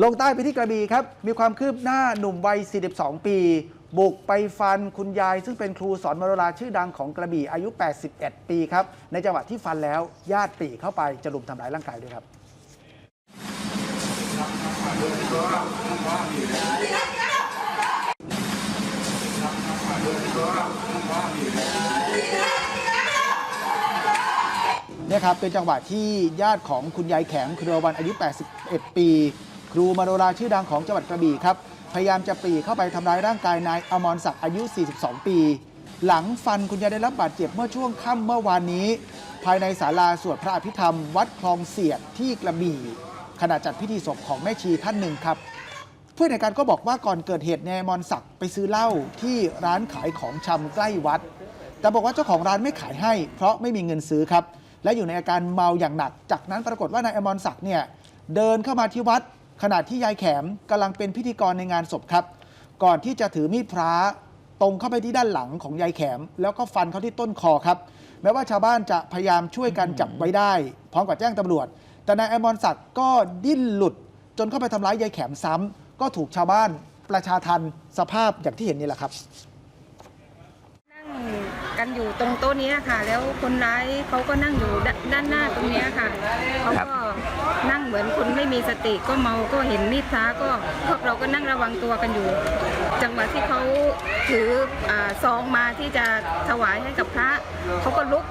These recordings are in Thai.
ลงใต้ไปที่กระบี่ครับ มีความคืบหน้าหนุ่มวัย 42 ปี บุกไปฟันคุณยายซึ่งเป็นครูสอนมโนราชื่อดังของกระบี่อายุ 81 ปีครับ ในจังหวะที่ฟันแล้วญาติปรีเข้าไปจะรุมทำร้ายร่างกายด้วยครับ เนี่ยครับเป็นจังหวะที่ญาติของคุณยายแข็งเครือวันอายุ 81 ปี ครูมโนราชื่อดังของจังหวัดกระบี่ครับ พยายามจะปรีเข้าไปทำร้ายร่างกายนายอมรศักดิ์อายุ 42 ปี หลังฟันคุณยายได้รับบาดเจ็บเมื่อช่วงค่ำเมื่อวานนี้ ภายในศาลาสวดพระอภิธรรม วัดคลองเสียดที่กระบี่ขณะจัดพิธีศพของแม่ชีท่านหนึ่งครับเพื่อนในการก็บอกว่าก่อนเกิดเหตุนายอมรศักดิ์ไปซื้อเหล้าที่ร้านขายของชำใกล้วัด แต่บอกว่าเจ้าของร้านไม่ขายให้ เพราะไม่มีเงินซื้อครับ และอยู่ในอาการเมาอย่างหนัก จากนั้นปรากฏว่านายอมรศักดิ์เนี่ยเดินเข้ามาที่วัด ขณะที่ยายแขมกำลังเป็นพิธีกรในงานศพครับ ก่อนที่จะถือมีดพระตรงเข้าไปที่ด้านหลังของยายแขม แล้วก็ฟันเข้าที่ต้นคอครับ แม้ว่าชาวบ้านจะพยายามช่วยกันจับไว้ได้ พร้อมกับแจ้งตำรวจ แต่นายอมรศักดิ์ก็ดิ้นหลุด จนเข้าไปทำร้ายยายแขมซ้ำก็ถูกชาวบ้านประชาทันสภาพอย่างที่เห็นนี่แหละครับ กันอยู่ตรงโต๊ะเนี้ยค่ะ แล้วคนร้ายเขาก็นั่งอยู่ดด้านหน้าตรงเนี้ยค่ะเขาก็นั่งเหมือนคนไม่มีสติก็เมาก็เห็นมีดพระก็พวกเราก็นั่งระวังตัวกันอยู่ จังหวะที่เขาถืออ่าซองมาที่จะถวายให้กับพระเขาก็ลุก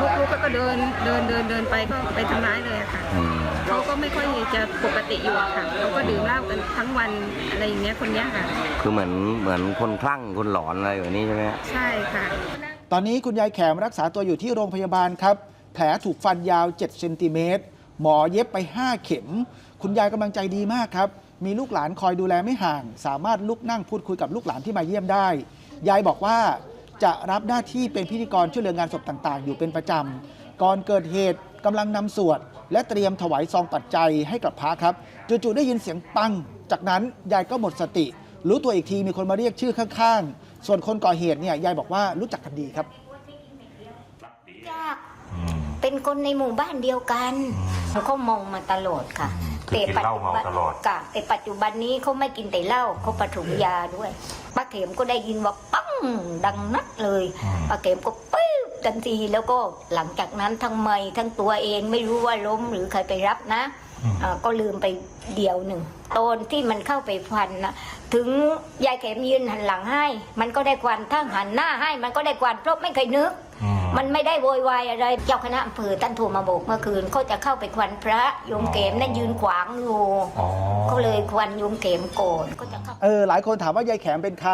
ลุกลุกแล้วก็เดินเดินเดินเดินไปก็ไปทำร้ายเลยอะค่ะอืมเขาก็ไม่ค่อยจะปกติอยู่อะค่ะเขาก็ดื่มเหล้ากันทั้งวันอะไรอย่างเงี้ยคนเนี้ยค่ะ คือเหมือนเหมือนคนคลั่งคนหลอนอะไรแบบนี้ใช่ไหมฮะใช่ค่ะ ตอนนี้คุณยายแขมรักษาตัวอยู่ที่โรงพยาบาลครับ แผลถูกฟันยาว 7 เซนติเมตร หมอเย็บไป 5 เข็ม คุณยายกำลังใจดีมากครับ มีลูกหลานคอยดูแลไม่ห่าง สามารถลุกนั่งพูดคุยกับลูกหลานที่มาเยี่ยมได้ ยายบอกว่าจะรับหน้าที่เป็นพิธีกรช่วยเหลืองานศพต่างๆ อยู่เป็นประจำ ก่อนเกิดเหตุกำลังนำสวด และเตรียมถวายซองปัจจัยให้กับพระครับ จู่ๆได้ยินเสียงปัง จากนั้นยายก็หมดสติ รู้ตัวอีกทีมีคนมาเรียกชื่อข้างๆ ส่วนคนก่อเหตุเนี่ยยายบอกว่ารู้จักกันดีครับยากเป็นคนในหมู่บ้านเดียวกันเขามองมาตลอดค่ะคือกินเหล้าเมาตลอดกะแต่ปัจจุบันนี้เขาไม่กินแต่เหล้าเขาปฐมยาด้วยป้าเข็มก็ได้ยินว่าปังดังนัดเลยป้าเข็มก็ปึ๊บทันทีแล้วก็หลังจากนั้นทั้งไม่ทั้งตัวเองไม่รู้ว่าล้มหรือใครไปรับนะอ่าก็ลืมไปเดียวหนึ่งตอนที่มันเข้าไปฟันนะ ถึงยายเข็มยืนหันหลังให้ มันก็ได้ควันถ้าหันหน้าให้ มันก็ได้ควันเพราะไม่เคยนึก มันไม่ได้โวยวายอะไร เจ้าคณะอำเภอท่านโทรมาบอกเมื่อคืนเขาจะเข้าไปควันพระโยมเกมนั่นยืนขวางอยู่เขาเลยควันโยมเกมโกนก็จะเข้าเออหลายคนถามว่ายายแขมเป็นใคร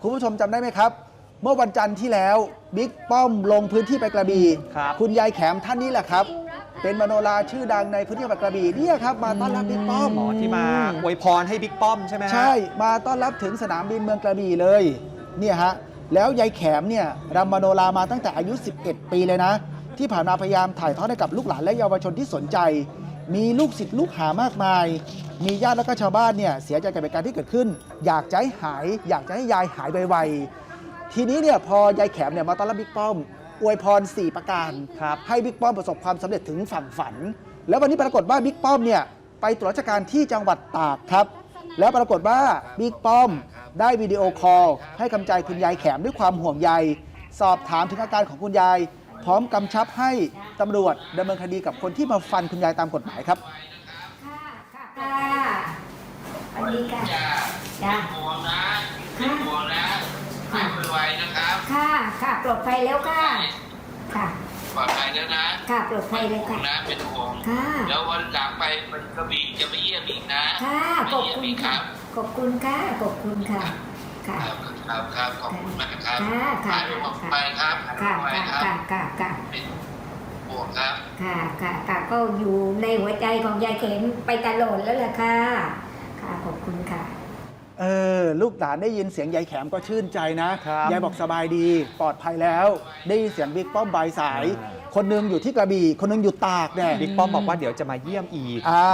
คุณผู้ชมจำได้ไหมครับ เมื่อวันจันทร์ที่แล้วบิ๊กป้อมลงพื้นที่ไปกระบี่ครับคุณยายแขมท่านนี้แหละครับ เป็นมโนราชื่อดังในพื้นที่จังหวัดกระบี่เนี่ยครับมาต้อนรับบิ๊กป้อม หมอที่มาอวยพรให้บิ๊กป้อมใช่ไหมฮะ ใช่ มาต้อนรับถึงสนามบินเมืองกระบี่เลย เนี่ยฮะ แล้วยายแขมเนี่ยรำมโนรามาตั้งแต่อายุ 11 ปีเลยนะ ที่ผ่านมาพยายามถ่ายทอดให้กับลูกหลานและเยาวชนที่สนใจ มีลูกศิษย์ลูกหามากมาย มีญาติและก็ชาวบ้านเนี่ยเสียใจกับเหตุการณ์ที่เกิดขึ้น อยากจะให้หาย อยากจะให้ยายหายไวๆ ทีนี้เนี่ยพอยายแขมเนี่ยมาต้อนรับบิ๊กป้อม อวยพร 4 ประการ ครับ ให้บิ๊กป้อมประสบความสำเร็จถึงฝั่งฝัน แล้ววันนี้ปรากฏว่าบิ๊กป้อมเนี่ยไปตรวจราชการที่จังหวัดตากครับ แล้วปรากฏว่าบิ๊กป้อมได้วิดีโอคอลให้กำลังใจคุณยายแขมด้วยความห่วงใย สอบถามถึงอาการของคุณยาย พร้อมกำชับให้ตำรวจดำเนินคดีกับคนที่มาฟันคุณยายตามกฎหมายครับ ค่ะ ค่ะค่ะอันนี้ค่ะจ้าห่วงนะเป็นห่วงนะหาย ไวๆนะครับค่ะค่ะปลอดภัยแล้วค่ะ ค่ะ ปลอดภัยแล้วนะค่ะปลอดภัยเลยห่วค่ะงนะเป็นห่วงค่ะ แล้ววันหลังไปมันกระบี่จะไปเยี่ยมอีกนะค่ะไปขอบเยี่ยมคุณอีกคค่ะรับขอบคุณค่ะขอบคุณค่ะค่ะครับครับครับขอบคุณมากครับค่ะค่ะหายไวๆครับหายค่ะไวค่ะๆครับค่ะค่ะเป็นห่วงครับค่ะค่ะค่ะก็อยู่ในหัวใจของยายเข็มไปตลอดแล้วล่ะค่ะค่ะขอบคุณค่ะ เออลูกหลานได้ยินเสียงยายแขมก็ชื่นใจนะยายบอกสบายดี ปลอดภัยแล้ว ได้ยินเสียงบิ๊กป้อมบายสายคนหนึงอยู่ที่กระบี่คนหนึงอยู่ตากเนี่ย บิ๊กป้อมบอกว่าเดี๋ยวจะมาเยี่ยมอีก อ่า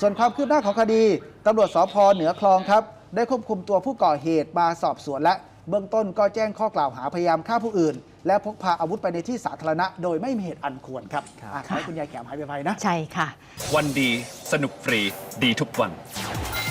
ส่วนความคืบหน้าของคดีตำรวจสพเหนือคลองครับ ได้ควบคุมตัวผู้ก่อเหตุมาสอบสวนและ เบื้องต้นก็แจ้งข้อกล่าวหาพยายามฆ่าผู้อื่น และพกพาอาวุธไปในที่สาธารณะ โดยไม่มีเหตุอันควรครับคม่ขอให้คุณยายแขมหายไปๆนะ ใช่ค่ะ วันดีสนุกฟรีดีทุกวัน